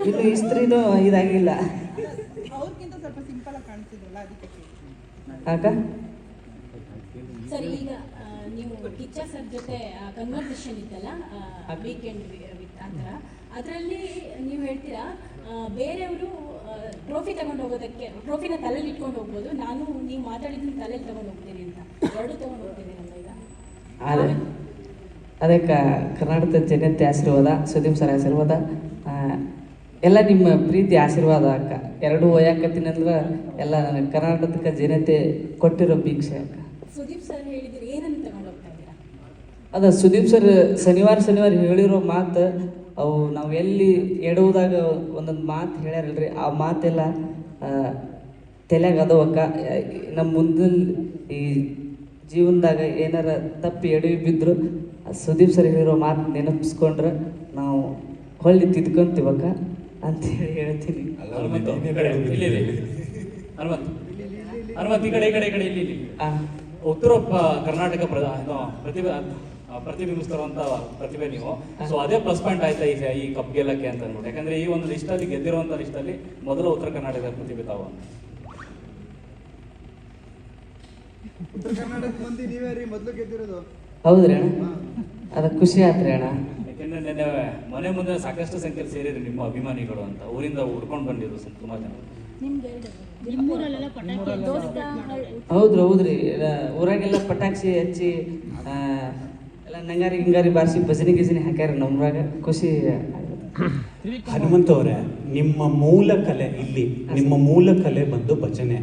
ಇನ್ನು ಇಸ್ತ್ರಿನೂ ಇದಾಗಿಲ್ಲ. ಅವ್ರಿಗಿಂತ ಸ್ವಲ್ಪ ಸಿಂಪಲ್ ಆಗಿ. ಆಕ ಈಗ ನೀವು ಕಿಚ್ಚ ಸರ್ ಜೊತೆ ಕನ್ವರ್ಸೇಷನ್ ಇತ್ತಲ್ಲ ವೀಕೆಂಡ್ ವಿತ್ ಆ ಥರ ಅದರಲ್ಲಿ ನೀವು ಹೇಳ್ತೀರಾ ಬೇರೆಯವರು ಟ್ರೋಫಿ ತಗೊಂಡು ಹೋಗೋದಕ್ಕೆ ಟ್ರೋಫಿನ ತಲೆಯಲ್ಲಿ ಇಟ್ಕೊಂಡು ಹೋಗ್ಬೋದು ನಾನು ನೀವು ಮಾತಾಡಿದ್ದನ್ನ ತಲೆಯಲ್ಲಿ ತಗೊಂಡು ಹೋಗ್ತೀನಿ ಅಂತ ಎರಡು ತಗೊಂಡು ಹೋಗ್ತೀನಿ ನಮ್ಮ ಈಗ. ಅದೇ. ಅದಕ್ಕೆ ಕರ್ನಾಟಕದ ಜನತೆ ಆಶೀರ್ವಾದ ಸುದೀಪ್ ಸರ್ ಆಶೀರ್ವಾದ ಎಲ್ಲ ನಿಮ್ಮ ಪ್ರೀತಿ ಆಶೀರ್ವಾದ ಅಕ್ಕ. ಎರಡು ಒಯ್ಯಾಕತ್ತೀನಿ ಅಂದ್ರೆ ಎಲ್ಲ ನನಗೆ ಕರ್ನಾಟಕದ ಜನತೆ ಕೊಟ್ಟಿರೋ ಭೀಕ್ಷೆ ಅಕ್ಕ. ಸುದೀಪ್ ಸರ್ ಹೇಳಿದ್ರೆ ಏನನ್ನು ಇದ್ದೀರಾ? ಅದ ಸುದೀಪ್ ಸರ್ ಶನಿವಾರ ಶನಿವಾರ ಹೇಳಿರೋ ಮಾತು ಅವು ನಾವು ಎಲ್ಲಿ ಎಡುವುದಾಗ ಒಂದೊಂದು ಮಾತು ಹೇಳ್ಯಾರಲ್ರಿ ಆ ಮಾತೆಲ್ಲ ತಲೆಯಾಗ ಅದಾವಕ್ಕ ನಮ್ಮ ಮುಂದಿನ ಈ ಜೀವನದಾಗ ಏನಾರ ತಪ್ಪಿ ಎಡವಿ ಬಿದ್ದರು ಸುದೀಪ್ ಸರ್ ಹೇಳಿರೋ ಮಾತು ನೆನಪಿಸ್ಕೊಂಡ್ರೆ ನಾವು ಹೊಳ್ಳಿ ತಿದ್ಕೊಂತೀವಕ್ಕ. ಅಂತೇಳಿ ಹೇಳ್ತೀನಿ. ಹನುಮಂತು, ಈ ಕಡೆ, ಈ ಕಡೆ ಈ ಕಡೆ ಈ ಕಡೆ ಇಲ್ಲಿ ಉತ್ತರ ಕರ್ನಾಟಕ ಪ್ರತಿಭೆ ಆ, ಪ್ರತಿಬಿಂಬಿಸ್ತಿರುವಂತ ಪ್ರತಿಭೆ ನೀವು. ಸೊ ಅದೇ ಪ್ಲಸ್ ಪಾಯಿಂಟ್ ಆಯ್ತಾ ಈಗ ಈ ಕಪ್ ಗೆಲ್ಲಕ್ಕೆ ಅಂತ ನೋಡಿ ಯಾಕಂದ್ರೆ ಈ ಒಂದು ಲಿಸ್ಟ್ ಅಲ್ಲಿ ಗೆದ್ದಿರುವಂತ ಲಿಸ್ಟ್ ಅಲ್ಲಿ ಮೊದಲು ಉತ್ತರ ಕರ್ನಾಟಕದ ಪ್ರತಿಭೆ ತಾವು. ಉತ್ತರ ಕರ್ನಾಟಕ ಮಂದಿ ನೀವೇ ರೀ ಮೊದಲು ಗೆದ್ದಿರೋದು. ಹೌದ್ರಿ ಅಣ್ಣ. ಅದಕ್ಕೆ ಖುಷಿ ಆತ್ರಿ ಅಣ್ಣ. ನೆನ್ನೆ ಮನೆ ಮುಂದೆ ಸಾಕಷ್ಟು ಸಂಖ್ಯೆಯಲ್ಲಿ ಸೇರಿದ್ರು ನಿಮ್ಮ ಅಭಿಮಾನಿಗಳು ಅಂತ. ಊರಿಂದ ಹುಡ್ಕೊಂಡು ಬಂದಿದ್ರು ಸ್ವಲ್ಪ ತುಂಬಾ ಜನ. ನಿಮ್ಮೂರಲ್ಲೆಲ್ಲ ಪಟಾಕಿ ದೋಸ್ತ ಹೌದ್ರಿ ಹೌದ್ರಿ. ಎಲ್ಲ ಊರಾಗೆಲ್ಲ ಪಟಾಕ್ಷಿ ಹಚ್ಚಿ ಎಲ್ಲ ನಂಗಾರಿ ಹಿಂಗಾರಿ ಬಾರಿಸಿ ಭಜನೆ ಗಿಜನೆ ಹಾಕ್ಯಾರ ನಮ್ರಾಗ. ಖುಷಿ ಆಗತ್ತೆ. ಹನುಮಂತ ಅವರೇ ನಿಮ್ಮ ಮೂಲ ಕಲೆ ಇಲ್ಲಿ ನಿಮ್ಮ ಮೂಲ ಕಲೆ ಬಂದು ಭಜನೆ.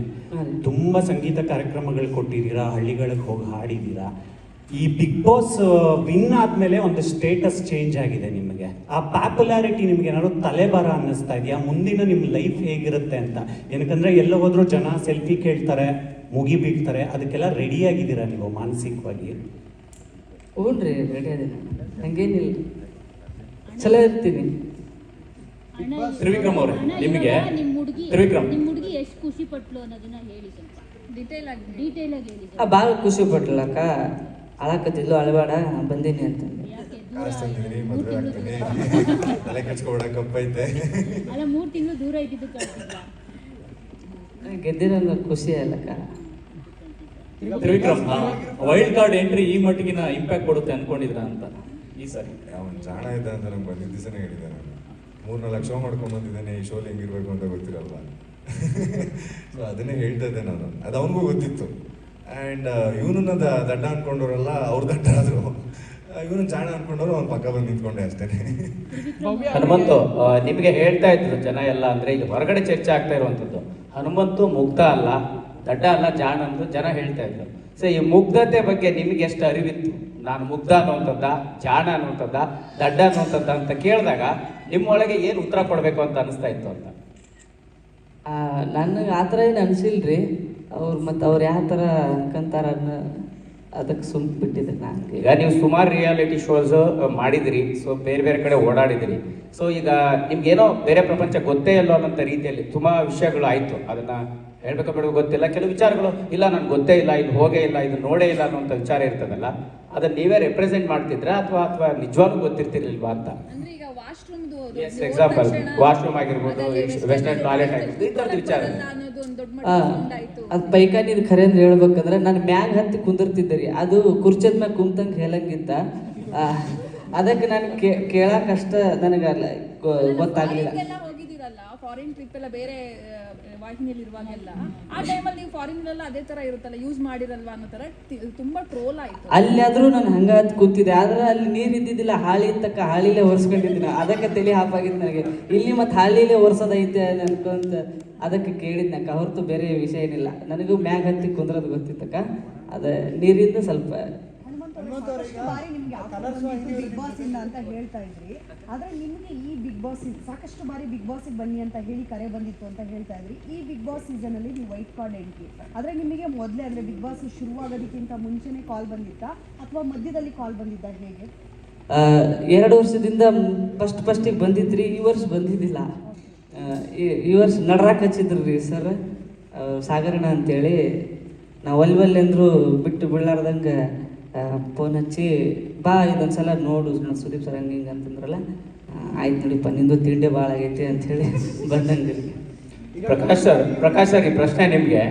ತುಂಬಾ ಸಂಗೀತ ಕಾರ್ಯಕ್ರಮಗಳು ಕೊಟ್ಟಿದ್ದೀರಾ ಹಳ್ಳಿಗಳಿಗೆ ಹೋಗಿ ಹಾಡಿದ್ದೀರಾ ಈ ಬಿಗ್ ಬಾಸ್ ವಿನ್ ಆದ್ಮೇಲೆ ಒಂದು ಸ್ಟೇಟಸ್ ಚೇಂಜ್ ಆಗಿದೆ ನಿಮಗೆ. ಆ ಪಾಪ್ಯುಲಾರಿಟಿ ನಿಮ್ಗೆ ಏನಾದ್ರು ತಲೆಬಾರ ಅನ್ನಿಸ್ತಾ ಇದೆಯಾ? ಮುಂದಿನ ನಿಮ್ಮ ಲೈಫ್ ಹೇಗಿರುತ್ತೆ ಅಂತ? ಏನಕ್ಕಂದ್ರೆ ಎಲ್ಲ ಹೋದ್ರೂ ಜನ ಸೆಲ್ಫಿ ಕೇಳ್ತಾರೆ ಮುಗಿ ಬೀಳ್ತಾರೆ ಅದಕ್ಕೆಲ್ಲ ರೆಡಿ ಆಗಿದ್ದೀರಾ ನೀವು ಮಾನಸಿಕವಾಗಿ? ಹ್ಞೂ ರೀ ರೆಡಿ ಅದೇನ. ಹಂಗೇನಿಲ್ಲ. ಚಲೋ ಇರ್ತೀನಿ. ತ್ರಿವಿಕ್ರಮ್ ಅವರೇ ನಿಮಗೆ? ತ್ರಿವಿಕ್ರಮ್. ನಿಮ್ ಹುಡುಗಿ ಎಷ್ಟು ಖುಷಿ ಪಟ್ಲು ಅನ್ನೋದನ್ನ ಹೇಳಿ ಸ್ವಲ್ಪ. ಡೀಟೇಲ್ ಆಗಿ ಡೀಟೇಲ್ ಆಗಿ ಹೇಳಿ. ಆ ಭಾಳ ಖುಷಿ ಪಟ್ಲಕ್ಕ. ಅಳಕತ್ತಿದ್ಲು ಅಳಬೇಡ ಬಂದೀನಿ ಅಂತ. ಮದುವೆ ಆಗ್ತೀನಿ. ತಲೆ ಕಪ್ಪೈತೆ. ಅಲ್ಲ ಮೂರ್ ತಿಂಗಳು ದೂರ ಇದ್ದಿದ್ದು ಕಳ್ಸಿದ್ರ ಗೆದ್ದಿರೋ ಖುಷಿ ಅಲ್ಲಕ್ಕ ತ್ರಿವಿಕ್ರಮ್ ವೈಲ್ಡ್ ಕಾರ್ಡ್ ಎಂಟ್ರಿ ಈ ಮಟ್ಟಿಗಿನ ಇಂಪ್ಯಾಕ್ಟ್ ಕೊಡುತ್ತೆ ಅನ್ಕೊಂಡಿದ್ರ ಅಂತ ಈ ಸರಿ. ಅವನು ಜಾಣ ಇದ್ದ ಅಂತ ನಂಗೆ ಬಂದಿದ್ದ ದಿವಸನೇ ಹೇಳಿದ್ದೆ ನಾನು ಮೂರ್ನಾಲ್ಕು ಶೋ ಮಾಡ್ಕೊಂಡ್ ಬಂದಿದ್ದೇನೆ ಈ ಶೋಲಿ ಹೆಂಗಿರ್ಬೇಕು ಅಂತ ಗೊತ್ತಿರಲ್ವಾ? ಸೊ ಅದನ್ನೇ ಹೇಳ್ತಾ ಇದ್ದೆ ನಾನು. ಅದು ಅವನಿಗೂ ಗೊತ್ತಿತ್ತು. ಆ್ಯಂಡ್ ಇವನನ್ನ ದಡ್ಡ ಅನ್ಕೊಂಡವ್ರಲ್ಲ ಅವ್ರ ದಡ್ಡ ಆದ್ರು. ಇವನು ಜಾಣ ಅನ್ಕೊಂಡವ್ರು ಅವ್ನ ಪಕ್ಕ ಬಂದು ನಿಂತ್ಕೊಂಡೆ ಅಷ್ಟೇ. ಹನುಮಂತು ನಿಮಗೆ ಹೇಳ್ತಾ ಇದ್ರು ಜನ ಎಲ್ಲ ಅಂದ್ರೆ ಈಗ ಹೊರಗಡೆ ಚರ್ಚೆ ಆಗ್ತಾ ಇರುವಂಥದ್ದು. ಹನುಮಂತು ಮುಗ್ಧ ಅಲ್ಲ ದಡ್ಡ ಅಲ್ಲ ಜಾಣ ಅಂತ ಜನ ಹೇಳ್ತಾ ಇದ್ರು. ಸೊ ಈ ಮುಗ್ಧತೆ ಬಗ್ಗೆ ನಿಮಗೆ ಎಷ್ಟು ಅರಿವಿತ್ತು? ನಾನು ಮುಗ್ಧ ಅನ್ನುವಂಥದ್ದ ಜಾಣ ಅನ್ನುವಂಥದ್ದ ದಡ್ಡ ಅನ್ನುವಂಥದ್ದ ಅಂತ ಕೇಳಿದಾಗ ನಿಮ್ಮೊಳಗೆ ಏನು ಉತ್ತರ ಕೊಡಬೇಕು ಅಂತ ಅನಿಸ್ತಾ ಇತ್ತು ಅಂತ? ನನಗೆ ಆ ಥರ ಏನು ಅನಿಸಿಲ್ರಿ. ಅವ್ರು ಮತ್ತು ಅವ್ರು ಯಾವ ಥರ ಅನ್ಕಂತಾರ ಅದಕ್ಕೆ ಸುಮ್ ಬಿಟ್ಟಿದ್ದೆ ನಾನು. ಈಗ ನೀವು ಸುಮಾರು ರಿಯಾಲಿಟಿ ಶೋಸ್ ಮಾಡಿದಿರಿ, ಸೊ ಬೇರೆ ಬೇರೆ ಕಡೆ ಓಡಾಡಿದಿರಿ. ಸೊ ಈಗ ನಿಮ್ಗೇನೋ ಬೇರೆ ಪ್ರಪಂಚ ಗೊತ್ತೇ ಇಲ್ಲೋ ಅನ್ನೋಂಥ ರೀತಿಯಲ್ಲಿ ತುಂಬಾ ವಿಷಯಗಳು ಆಯ್ತು. ಅದನ್ನ ಹೇಳ್ಬೇಕು ಬೇಡ ಗೊತ್ತಿಲ್ಲ. ಕೆಲವು ವಿಚಾರಗಳು ಇಲ್ಲ ನನ್ಗೆ ಗೊತ್ತೇ ಇಲ್ಲ ಇದು ಹೋಗೇ ಇಲ್ಲ ಇದು ನೋಡೇ ಇಲ್ಲ ಅನ್ನೋಂಥ ವಿಚಾರ ಇರ್ತದಲ್ಲ ಅದನ್ನ ನೀವೇ ರೆಪ್ರೆಸೆಂಟ್ ಮಾಡ್ತಿದ್ರೆ ಅಥವಾ ಅಥವಾ ನಿಜವಾಗ್ಲೂ ಗೊತ್ತಿರ್ತಿರ್ಲಿಲ್ವಾ ಅಂತ? ಎಕ್ಸಾಂಪಲ್ ವಾಶ್ರೂಮ್ ಆಗಿರ್ಬೋದು ವೆಸ್ಟರ್ನ್ ಟಾಯ್ಲೆಟ್ ಆಗಿರ್ಬೋದು ಈ ಥರದ ವಿಚಾರ. ಅದು ಪೈಖಾನಿದು ಖರೆ ಅಂದ್ರೆ ಹೇಳ್ಬೇಕಂದ್ರೆ ನಾನು ಮ್ಯಾಗ ಹತ್ತಿ ಕುಂದಿರ್ತಿದ್ದೆ ರೀ. ಅದು ಕುರ್ಚದ ಮ್ಯಾಗ ಕುಂತಂಗೆ ಹೇಳಂಗಿತ್ತ. ಅದಕ್ಕೆ ನಾನು ಕೇಳಕ್ಕಷ್ಟ ನನಗೆ ಅಲ್ಲ ಗೊ- ಗೊತ್ತಾಗ್ಲಿಲ್ಲ. ಫಾರಿನ್ ಟ್ರಿಪ್ ಎಲ್ಲ ಬೇರೆ ವಾಹಿನಿಯಲ್ಲಿ ಇರುವಾಗೆಲ್ಲ ಆ ಟೈಮಲ್ಲಿ ನೀವು ಫಾರಿನ್ ಎಲ್ಲ ಅದೇ ತರ ಇರುತ್ತಲ್ಲ ಯೂಸ್ ಮಾಡಿರಲ್ವಾ ಅನ್ನೋ ತರ ತುಂಬಾ ಟ್ರೋಲ್ ಆಯ್ತು. ಅಲ್ಲಾದ್ರೂ ನಾನು ಹಂಗ ಕೂತಿದೆ ಕೂತಿದ್ದೆ, ಆದ್ರೆ ಅಲ್ಲಿ ನೀರು ಇದ್ದಿದ್ದಿಲ್ಲ, ಹಾಳಿ ತಕ್ಕ ಹಾಳಿಲೇ ಒರೆಸ್ಕೊಂಡಿದ್ದೀನಿ ಅದಕ್ಕೆ ತಲೆ ಹಾಪಾಗಿದ್ದು ನನಗೆ. ಇಲ್ಲಿ ಮತ್ತೆ ಹಾಳಿಲೇ ಒರೆಸೋದೈತೆ ಅನ್ಕೊಂತ ಅದಕ್ಕೆ ಕೇಳಿದ್ನ ಹೊರತು ಬೇರೆ ವಿಷಯ ಏನಿಲ್ಲ. ನನಗೂ ಮ್ಯಾಗ ಹತ್ತಿ ಕುಂದ್ರದು ಗೊತ್ತಿತ್ತಕ್ಕ, ಅದ ನೀರಿಂದ ಸ್ವಲ್ಪ ಬಾರಿ ನಿಮ್ಗೆ ಬಿಗ್ ಬಾಸ್ ಇಂದ ಅಂತ ಹೇಳ್ತಾ ಇದ್ರಿ. ಆದ್ರೆ ನಿಮ್ಗೆ ಈ ಬಿಗ್ ಬಾಸ್ ಸಾಕಷ್ಟು ಬಾರಿ ಬಿಗ್ ಬಾಸ್ ಬನ್ನಿ ಅಂತ ಹೇಳಿ ಕರೆ ಬಂದಿತ್ತು ಅಂತ ಹೇಳ್ತಾ ಇದ್ರಿ. ಈ ಬಿಗ್ ಬಾಸ್ ಸೀಸನ್ ಅಲ್ಲಿ ನೀವು ವೈಟ್ ಕಾರ್ಡ್ ಎಂಟ್ರಿ ಆದ್ರೆ ನಿಮಗೆ ಮೊದಲೇ ಅಂದ್ರೆ ಬಿಗ್ ಬಾಸ್ ಶುರುವಾಗೋದಕ್ಕಿಂತ ಮುಂಚೆನೆ ಕಾಲ್ ಬಂದಿತ್ತಾ? ಅಥವಾ ಮಧ್ಯದಲ್ಲಿ ಕಾಲ್ ಬಂದಿದ್ದ ಹೇಗೆ? ಆ, ಎರಡು ವರ್ಷದಿಂದ ಫಸ್ಟ್ ಫಸ್ಟಿಗೆ ಬಂದಿದ್ರಿ ಈ ವರ್ಷ ಬಂದಿದ್ದಿಲ್ಲ. ಈ- ವರ್ಷ ನಡ್ರಾಕ್ ಹಚ್ಚಿದ್ರು ರೀ ಸರ್ ಸಾಗರಣ ಅಂತೇಳಿ. ನಾವು ಅಲ್ಲಿ ಒಲ್ಲೆ ಅಂದ್ರು ಬಿಟ್ಟು ಬೀಳಾರ್ದಂಗೆ ಫೋನ್ ಹಚ್ಚಿ, ಬಾ ಇದೊಂದು ಸಲ ನೋಡು ಸುದೀಪ್ ಸರ್ ಹಂಗೆ ಹಿಂಗೆ ಅಂತಂದ್ರಲ್ಲ ಆಯ್ತು ನೋಡಿಪ್ಪ, ನಿಂದು ತಿಂಡಿ ಭಾಳ ಆಗೈತಿ ಅಂಥೇಳಿ ಬಂದಂಗೆ. ಪ್ರಕಾಶ್ ಸರ್ ಪ್ರಕಾಶ್ ಸರ್, ಈ ಪ್ರಶ್ನೆ ನಿಮಗೆ.